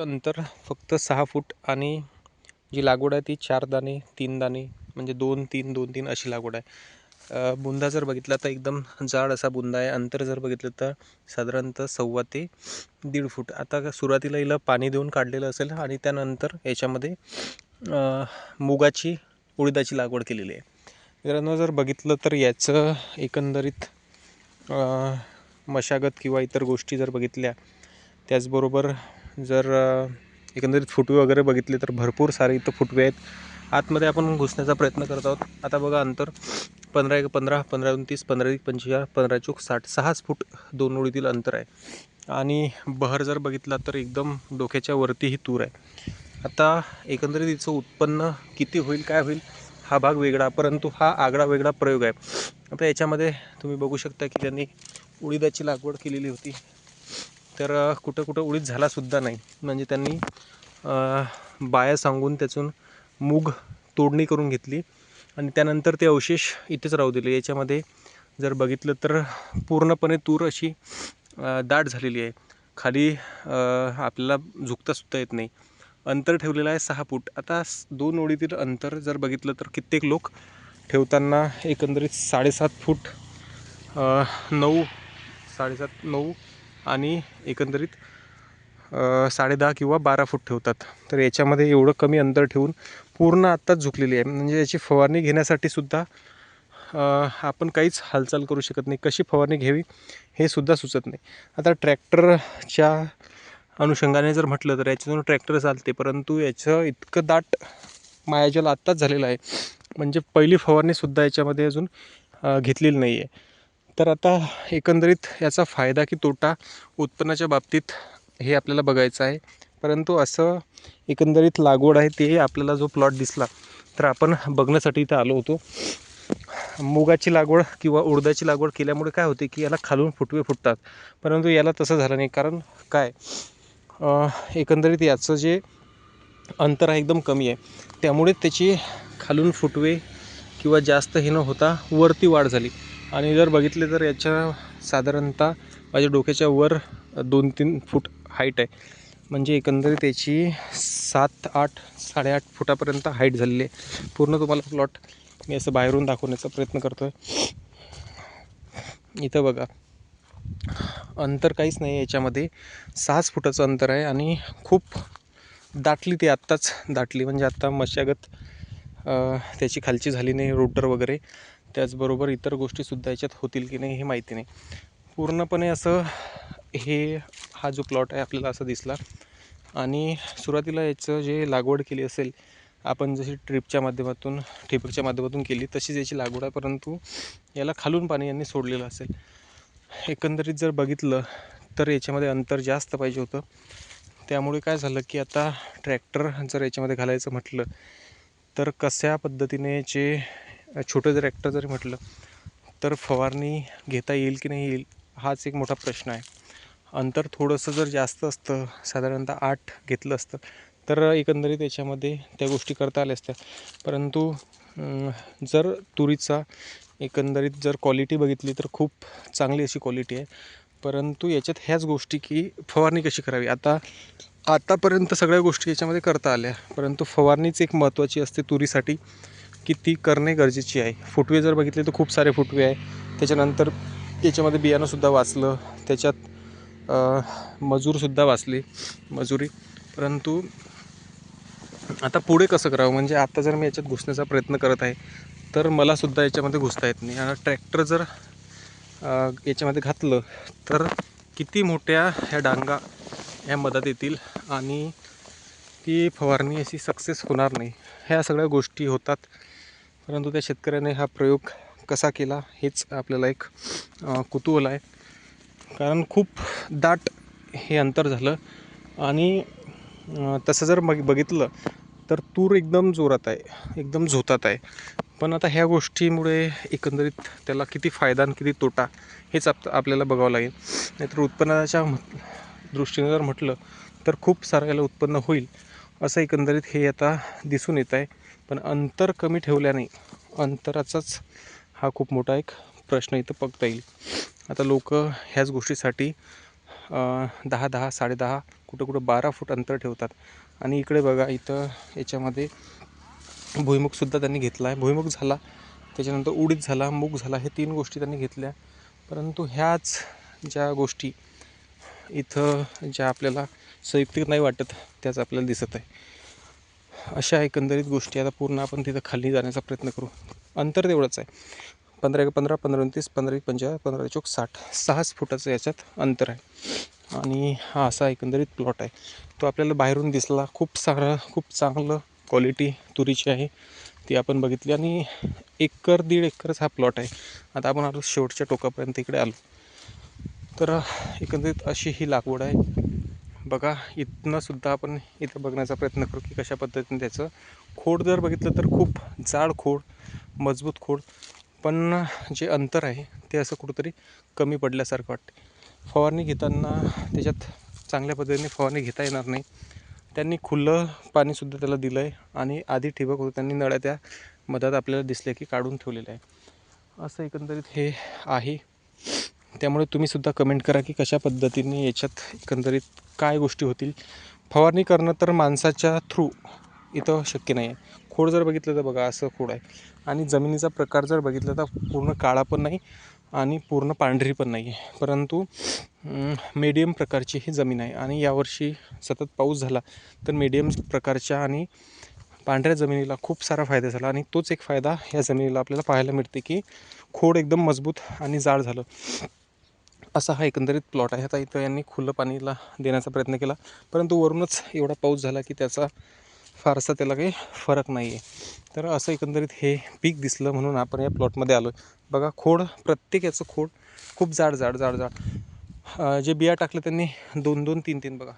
अंतर फक्त सहा फूट आणि जी लागवड आहे ती चार दाणे तीन दाणे म्हणजे दोन तीन दोन तीन अशी लागवड आहे. बुंदा जर बघितला तर एकदम जाड असा बुंदा आहे. अंतर जर बघितलं तर साधारणतः सव्वा ते दीड फूट. आता सुरुवातीला हिला पाणी देऊन काढलेलं असेल आणि त्यानंतर याच्यामध्ये मुगाची उडीदाची लागवड केलेली आहे. मित्रांनो जर बघितलं तर याचं एकंदरीत मशागत किंवा इतर गोष्टी जर बघितल्या त्याचबरोबर जर एकंदरीत फुटवे वगैरे बघितले तर भरपूर सारे इथं फुटवे आहेत. आतमध्ये आपण घुसण्याचा प्रयत्न करत आहोत. आता बघा अंतर. पंधरा एक पंधरा पंधरा दोन तीस पंधरा एक पंचेचाळीस पंधरा चौक साठ सहाच फूट दोन ओळीतील अंतर आहे. आणि बहर जर बघितला तर एकदम डोक्याच्या वरती ही तूर आहे. आता एकंदरीत हिचं उत्पन्न किती होईल काय होईल हा भाग वेगळा परंतु हा आगळा वेगळा प्रयोग आहे. आता याच्यामध्ये तुम्ही बघू शकता की त्यांनी उडीदाची लागवड केलेली होती. तर कुठं कुठं उडीद झालासुद्धा नाही. म्हणजे त्यांनी बाया सांगून त्यातून मूग तोडणी करून घेतली. आणि त्यानंतर ते अवशेष इथेच राहू दिले. याच्यामध्ये जर बघितलं तर पूर्णपणे तूर अशी दाट झालेली आहे. खाली आपल्याला झुकतासुद्धा येत नाही. अंतर ठेवलेलं आहे सहा फूट. आता दोन ओळीतील अंतर जर बघितलं तर कित्येक लोक ठेवताना एकंदरीत साडेसात फूट नऊ साडेसात नऊ आणि एकंदरीत साडे साडेदहा किंवा बारा फूट ठेवतात. तर याच्यामध्ये एवढं कमी अंतर ठेवून पूर्ण आत्ताच झुकलेली आहे. म्हणजे याची फवारणी घेण्यासाठी सुद्धा आपण काहीच हालचाल करू शकत नाही. कशी फवारणी घ्यावी हे सुद्धा सुचत नाही. आता ट्रॅक्टरच्या अनुषंगाने जर म्हटलं तर याच्यातून ट्रॅक्टर चालते परंतु याचं इतकं दाट मायाजल आत्ताच झालेलं आहे. म्हणजे पहिली फवारणीसुद्धा याच्यामध्ये अजून घेतलेली नाही आहे तर आता एकंदरीत याचा फायदा की तोटा उत्पन्नाच्या बाबतीत हे आपल्याला बघायचं आहे. परंतु असं एकंदरीत लागवड आहे ते आपल्याला जो प्लॉट दिसला तर आपण बघण्यासाठी इथं आलो होतो. मुगाची लागवड किंवा उडदाची लागवड केल्यामुळे काय होते की याला खालून फुटवे फुटतात. परंतु याला तसं झालं नाही. कारण काय? एकंदरीत याचं जे अंतर आहे एकदम कमी आहे. त्यामुळे त्याची खालून फुटवे किंवा जास्त हे न होता वरती वाढ झाली. आणि जर बघितले तर याच्या साधारणतः माझ्या डोक्याच्या वर दोन तीन फूट हाईट आहे. म्हणजे एकंदरीत याची सात आठ साडेआठ फुटापर्यंत हाईट झालेली आहे. पूर्ण तुम्हाला प्लॉट मी असं बाहेरून दाखवण्याचा प्रयत्न करतो आहे इथं बघा. अंतर काहीच नाही याच्यामध्ये. सहाच फुटाचं अंतर आहे आणि खूप दाटली ती आत्ताच दाटली. म्हणजे आत्ता मशागत त्याची खालची झाली नाही रोटर वगैरे. त्याचबरोबर इतर गोष्टीसुद्धा याच्यात होतील की नाही हे माहिती नाही. पूर्णपणे असं हे हा जो प्लॉट आहे आपल्याला असा दिसला. आणि सुरुवातीला याचं जे लागवड केली असेल आपण जशी ट्रिपच्या माध्यमातून ठिबकच्या माध्यमातून केली तशीच याची लागवड आहे. परंतु याला खालून पाणी यांनी सोडलेलं असेल. एकंदरीत जर बघितलं तर याच्यामध्ये अंतर जास्त पाहिजे होतं. त्यामुळे काय झालं की आता ट्रॅक्टर जर याच्यामध्ये घालायचं म्हटलं तर कशा पद्धतीने जे छोटं जर ॲक्टर जरी म्हटलं तर फवारणी घेता येईल की नाही येईल हाच एक मोठा प्रश्न आहे. अंतर थोडंसं जर जास्त असतं साधारणतः आठ घेतलं असतं तर एकंदरीत याच्यामध्ये त्या गोष्टी करता आल्या असत्या. परंतु जर तुरीचा एकंदरीत जर क्वालिटी बघितली तर खूप चांगली अशी क्वालिटी आहे. परंतु याच्यात ह्याच गोष्टी की फवारणी कशी करावी? आता आतापर्यंत सगळ्या गोष्टी याच्यामध्ये करता आल्या. परंतु फवारणीच एक महत्त्वाची असते तुरीसाठी. की ती करणे गरजेची आहे. फुटवे जर बघितले तर खूप सारे फुटवे आहे. त्याच्यानंतर त्याच्यामध्ये बियाणंसुद्धा वाचलं. त्याच्यात मजूरसुद्धा वाचले. मजुरी. परंतु आता पुढे कसं करावं? म्हणजे आता जर मी याच्यात घुसण्याचा प्रयत्न करत आहे तर मलासुद्धा याच्यामध्ये घुसता येत नाही. आणि ट्रॅक्टर जर याच्यामध्ये घातलं तर किती मोठ्या ह्या डांगा ह्या मदत येतील आणि ती फवारणी अशी सक्सेस होणार नाही. ह्या सगळ्या गोष्टी होतात. परंतु त्या शेतकऱ्याने हा प्रयोग कसा केला हेच आपल्याला एक कुतूहल आहे. कारण खूप दाट हे अंतर झालं आणि तसं जर मग बघितलं तर तूर एकदम जोरात आहे एकदम झोतात आहे. पण आता ह्या गोष्टीमुळे एकंदरीत त्याला किती फायदा आणि किती तोटा हेच आप आपल्याला बघावं लागेल. नाहीतर उत्पन्नाच्या दृष्टीने जर म्हटलं तर खूप सारं याला उत्पन्न होईल. असं एकंदरीत हे आता दिसून येत आहे. पण अंतर कमी ठेवल्याने अंतराचाच हा खूप मोठा एक प्रश्न इथं बघता येईल. आता लोक ह्याच गोष्टीसाठी दहा दहा साडेदहा कुठं कुठं बारा फूट अंतर ठेवतात. आणि इकडे बघा इथं याच्यामध्ये भुईमुगसुद्धा त्यांनी घेतला आहे. भुईमुग झाला त्याच्यानंतर उडीद झाला मूग झाला हे तीन गोष्टी त्यांनी घेतल्या. परंतु ह्याच ज्या गोष्टी इथं ज्या आपल्याला संयुक्तिक नाही वाटत त्याच आपल्याला दिसत आहे. अशा एकंदरीत गोष्टी आता पूर्ण आपण तिथं खाली जाण्याचा प्रयत्न करू. अंतर तेवढंच आहे. पंधरा एक पंधरा पंधरा तीस पंधरा एक पंचा पंधरा चौक साठ सहाच फुटाचं याच्यात अंतर आहे. आणि हा असा एकंदरीत प्लॉट आहे. तो आपल्याला बाहेरून दिसला खूप सारं खूप चांगलं क्वालिटी तुरीची आहे ती आपण बघितली. आणि एकर दीड एकरच हा प्लॉट आहे. आता आपण आलो शेवटच्या टोकापर्यंत इकडे आलो. तर एकंदरीत अशी ही लागवड आहे. बघा इथनंसुद्धा आपण इथं बघण्याचा प्रयत्न करू की कशा पद्धतीने त्याचं खोड जर बघितलं तर खूप जाड खोड मजबूत खोड पण जे अंतर आहे ते असं कुठंतरी कमी पडल्यासारखं वाटते फवारणी घेताना त्याच्यात चांगल्या पद्धतीने फवारणी घेता येणार नाही. त्यांनी खुलं पाणीसुद्धा त्याला दिलं आहे आणि आधी ठिबक होतं त्यांनी नळ्या त्या मधात आपल्याला दिसल्या की काढून ठेवलेल्या आहे असं एकंदरीत हे आहे. त्यामुळे तुम्हीसुद्धा कमेंट करा की कशा पद्धतीने याच्यात एकंदरीत काय गोष्टी होतील. फवारणी करणं तर माणसाच्या थ्रू इथं शक्य नाही आहे खोड जर बघितलं तर बघा असं खोड आहे. आणि जमिनीचा प्रकार जर बघितला तर पूर्ण काळा पण नाही आणि पूर्ण पांढरी पण नाही आहे परंतु मीडियम प्रकारची ही जमीन आहे आणि यावर्षी सतत पाऊस झाला तर मीडियम प्रकारच्या आणि पांढऱ्या जमिनीला खूप सारा फायदा झाला आणि तोच एक फायदा या जमिनीला आपल्याला पाहायला मिळते की खोड एकदम मजबूत आणि जाड झालं. असा हा एकंदरीत प्लॉट आहे. आता इथं यांनी खुलं पाणीला देण्याचा प्रयत्न केला. परंतु वरूनच एवढा पाऊस झाला की त्याचा फारसा त्याला काही फरक नाही आहे तर असं एकंदरीत हे पीक दिसलं म्हणून आपण या प्लॉटमध्ये आलो आहे बघा खोड प्रत्येक याचं खोड खूप जाड जाड जाड जाड. जे बिया टाकलं त्यांनी दोन दोन तीन तीन बघा.